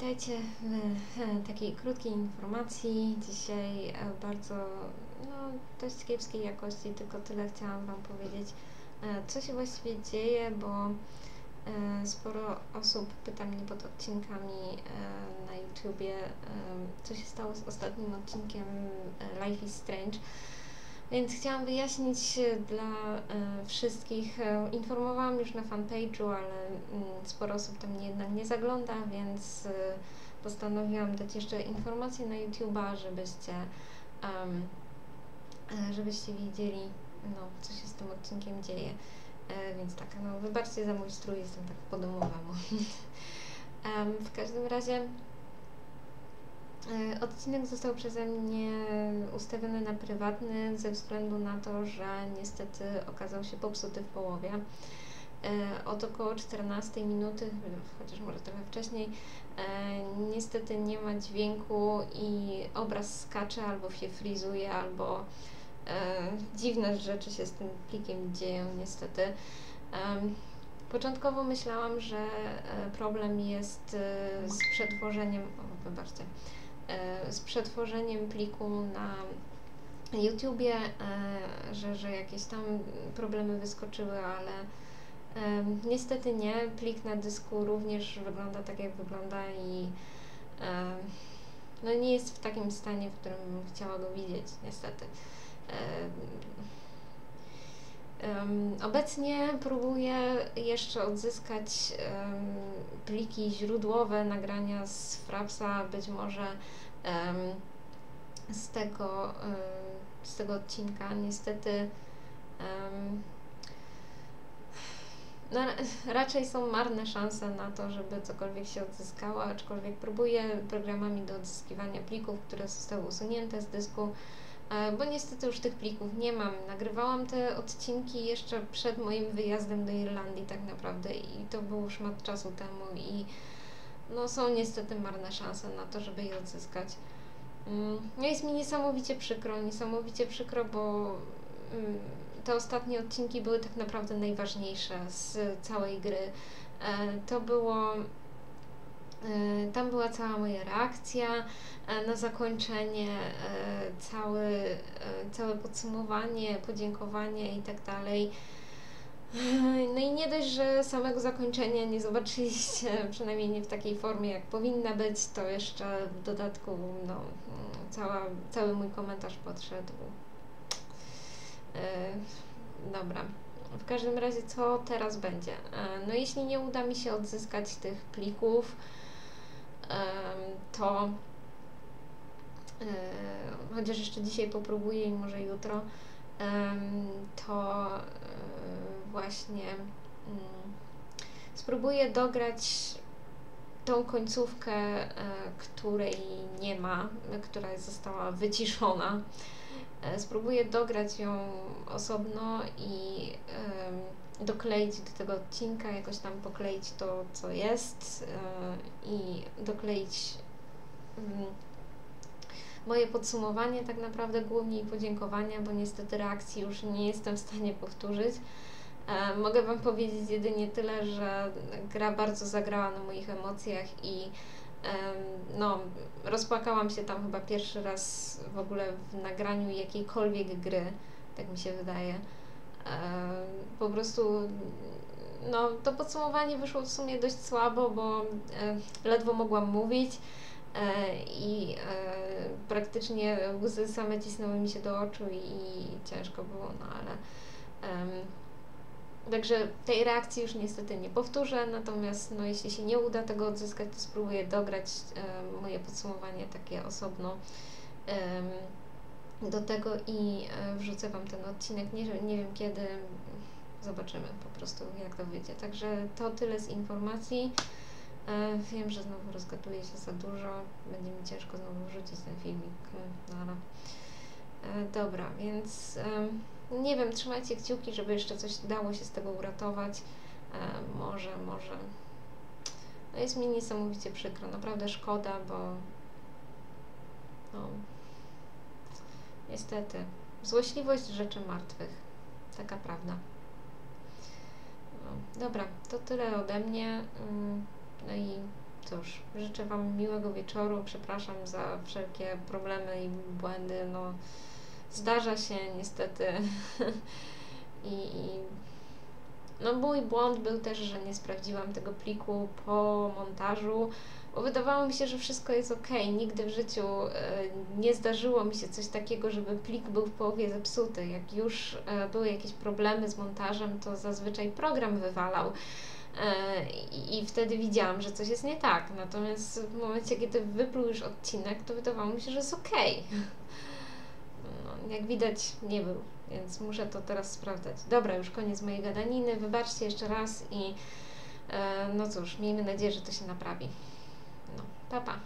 witajcie w e, takiej krótkiej informacji. Dzisiaj e, bardzo, no, dość kiepskiej jakości, tylko tyle chciałam Wam powiedzieć, e, co się właściwie dzieje, bo sporo osób pyta mnie pod odcinkami na YouTubie, co się stało z ostatnim odcinkiem Life is Strange. Więc chciałam wyjaśnić e, dla e, wszystkich. E, informowałam już na fanpage'u, ale mm, sporo osób tam jednak nie zagląda, więc postanowiłam dać jeszcze informacje na YouTube'a, żebyście, żebyście wiedzieli, no, co się z tym odcinkiem dzieje. Więc tak, no wybaczcie za mój strój, jestem tak po domowemu. um, w każdym razie E, odcinek został przeze mnie ustawiony na prywatny ze względu na to, że niestety okazał się popsuty w połowie. E, od około 14 minuty, chociaż może trochę wcześniej, e, niestety nie ma dźwięku i obraz skacze albo się frizuje, albo dziwne rzeczy się z tym plikiem dzieją niestety. Początkowo myślałam, że problem jest z przetworzeniem, o, wybaczcie, E, z przetworzeniem pliku na YouTubie, e, że, że jakieś tam problemy wyskoczyły, ale e, niestety nie. Plik na dysku również wygląda tak, jak wygląda i no nie jest w takim stanie, w którym chciała go widzieć, niestety. Obecnie próbuję jeszcze odzyskać um, pliki źródłowe nagrania z Frapsa, być może z, tego, z tego odcinka. Niestety no, raczej są marne szanse na to, żeby cokolwiek się odzyskało, aczkolwiek próbuję programami do odzyskiwania plików, które zostały usunięte z dysku bo niestety już tych plików nie mam. Nagrywałam te odcinki jeszcze przed moim wyjazdem do Irlandii tak naprawdę i to było szmat czasu temu i no są niestety marne szanse na to, żeby je odzyskać. Mm, no jest mi niesamowicie przykro, niesamowicie przykro, bo mm, te ostatnie odcinki były tak naprawdę najważniejsze z całej gry. E, to było E, tam była cała moja reakcja e, na zakończenie, e, cały, całe podsumowanie, podziękowanie i tak dalej. No i nie dość, że samego zakończenia nie zobaczyliście, przynajmniej nie w takiej formie, jak powinna być, to jeszcze w dodatku no, cała, cały mój komentarz podszedł. Dobra. W każdym razie, co teraz będzie? No jeśli nie uda mi się odzyskać tych plików, to chociaż jeszcze dzisiaj popróbuję i może jutro, to e, właśnie mm, spróbuję dograć tą końcówkę, e, której nie ma, która została wyciszona. E, spróbuję dograć ją osobno i dokleić do tego odcinka, jakoś tam pokleić to, co jest yy, i dokleić yy, moje podsumowanie tak naprawdę głównie i podziękowania, bo niestety reakcji już nie jestem w stanie powtórzyć. E, mogę Wam powiedzieć jedynie tyle, że gra bardzo zagrała na moich emocjach i no, rozpłakałam się tam chyba pierwszy raz w ogóle w nagraniu jakiejkolwiek gry, tak mi się wydaje. Po prostu no, to podsumowanie wyszło w sumie dość słabo, bo e, ledwo mogłam mówić e, i e, praktycznie łzy same cisnęły mi się do oczu i ciężko było, no ale Także tej reakcji już niestety nie powtórzę, natomiast no, jeśli się nie uda tego odzyskać, to spróbuję dograć moje podsumowanie takie osobno do tego i e, wrzucę Wam ten odcinek. Nie, nie wiem kiedy, zobaczymy po prostu jak to wyjdzie. Także to tyle z informacji. E, wiem, że znowu rozgaduję się za dużo, będzie mi ciężko znowu wrzucić ten filmik, no ale e, dobra, więc nie wiem, trzymajcie kciuki, żeby jeszcze coś dało się z tego uratować. Może, może. No jest mi niesamowicie przykro, naprawdę szkoda, bo no, Niestety. Złośliwość rzeczy martwych. Taka prawda. No, dobra, to tyle ode mnie. Mm, no i cóż, życzę Wam miłego wieczoru. Przepraszam za wszelkie problemy i błędy. No, zdarza się niestety. I, I no mój błąd był też, że nie sprawdziłam tego pliku po montażu, bo wydawało mi się, że wszystko jest ok. Nigdy w życiu e, nie zdarzyło mi się coś takiego, żeby plik był w połowie zepsuty. Jak już e, były jakieś problemy z montażem, to zazwyczaj program wywalał. E, I, wtedy widziałam, że coś jest nie tak. Natomiast w momencie, kiedy wypluł już odcinek, to wydawało mi się, że jest ok. No, jak widać, nie był, więc muszę to teraz sprawdzać. Dobra, już koniec mojej gadaniny. Wybaczcie jeszcze raz i no cóż, miejmy nadzieję, że to się naprawi. No, pa pa.